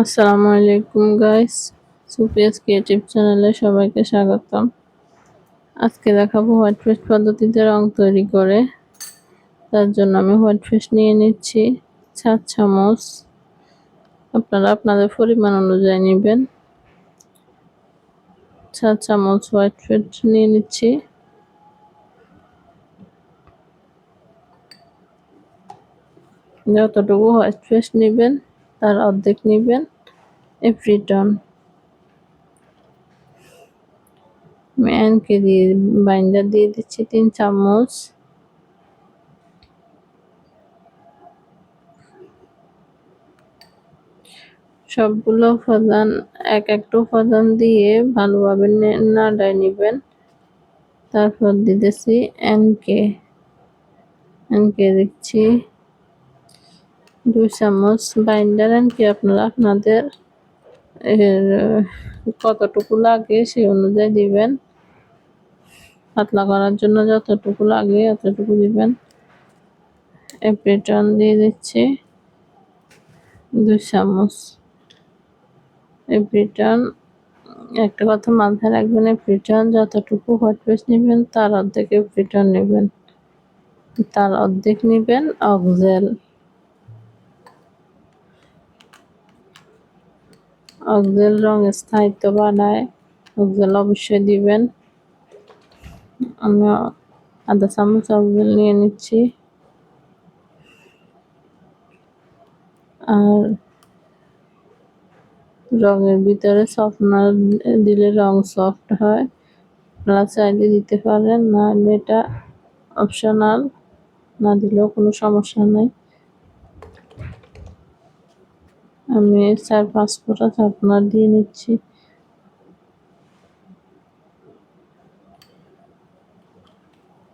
আসসালামু আলাইকুম guys সুপিয়াস creative চ্যানেলে সবাইকে স্বাগতম। আজকে দেখাবো হোয়াইট ফেস পদ্ধতিতে রং তৈরি করে। তার জন্য আমি হোয়াইট ফেস নিয়ে নিচ্ছি সাত চামচ। আপনারা আপনাদের পরিমাণ অনুযায়ী নেবেন। সাত চামচ হোয়াইট ফেস নিয়ে নিচ্ছি। যতটুকু হোয়াইট ফেস নেবেন তার অর্ধেক নেবেন এফ্রিটন ম্যানকে দিয়ে বাইন্ডার দিয়ে দিচ্ছি তিন চামচ। সবগুলো উপাদান, এক একটা উপাদান দিয়ে ভালোভাবে নাড়ায় নেবেন। তারপর দিতেছি এনকে এনকে দিচ্ছি। দুই চামচ বাইন্ডার এনকে আপনারা আপনাদের এর, কতটুকু লাগে সেই অনুযায়ী দিবেন। পাতলা করার জন্য যতটুকু লাগে অতটুকু দিবেন। এপ্রিটন দিয়ে দিচ্ছি। দুই চামচ এপ্রিটন একটা কথা মাথায় রাখবেন এপ্রিটন যতটুকু হট পেস্ট নেবেন, তার অর্ধেক এপ্রিটন নেবেন। তার অর্ধেক নেবেন অক্সেল অক্সেল রং স্থায়িত্ব বানায় অক্সেল অবশ্যই দিবেন। আমি আধা চামচ অক্সেল নিয়ে নিচ্ছি। আর রঙের ভিতরে সফটনার দিলে রং সফট হয়। আপনারা চাইলে দিতে পারেন না এটা অপশনাল না দিলেও কোনো সমস্যা নেই। আমি চার পাঁচ ফোঁটা আপনার দিয়ে নিচ্ছি।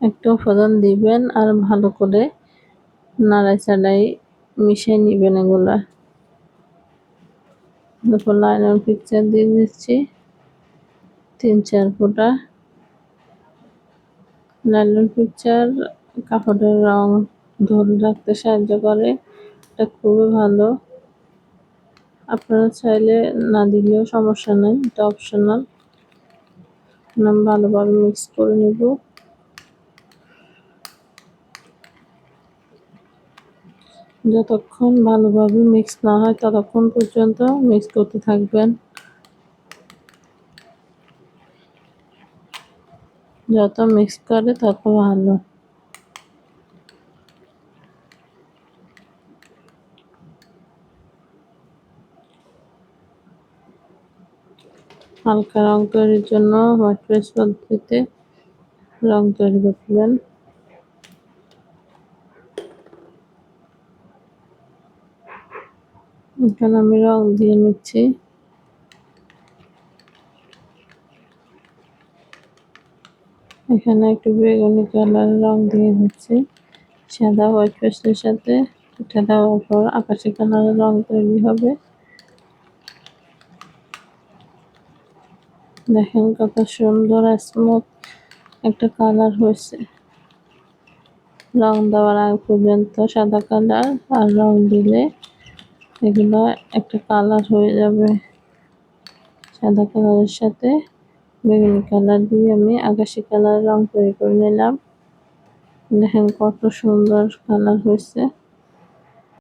একটা উপাদান দিবেন আর ভালো করে নাড়াই চাড়াই মিশিয়ে নিবেন এগুলা। তারপর লাইনার পিকচার দিয়ে দিচ্ছি, তিন চার ফোঁটা। লাইনার পিকচার কাপড়ের রং ধরে রাখতে সাহায্য করে, এটা খুবই ভালো। আপনারা চাইলে না দিলেও সমস্যা নেই, এটা অপশনাল আমি ভালোভাবে মিক্স করে নেব। যতক্ষণ ভালোভাবে মিক্স না হয় ততক্ষণ পর্যন্ত মিক্স করতে থাকবেন। যত মিক্স করে তত ভালো। হালকা রং তৈরির জন্য হোয়াইট পেস পদ্ধতিতে রং তৈরি করবেন এখানে আমি রং দিয়ে নিচ্ছি। এখানে একটু বেগুনি কালার রং দিয়ে দিচ্ছি সাদা হোয়াইট পেস্টের সাথে এটা দেওয়ার পর আকাশি কালারের রং তৈরি হবে। দেখেন কত সুন্দর স্মুথ একটা কালার হয়েছে। রং দেওয়ার আগে পর্যন্ত সাদা কালার আর রং দিলে এগুলো একটা কালার হয়ে যাবে। সাদা কালারের সাথে বেগুনি কালার দিয়ে আমি আকাশি কালার রং তৈরি করে নিলাম। দেখেন কত সুন্দর কালার হয়েছে।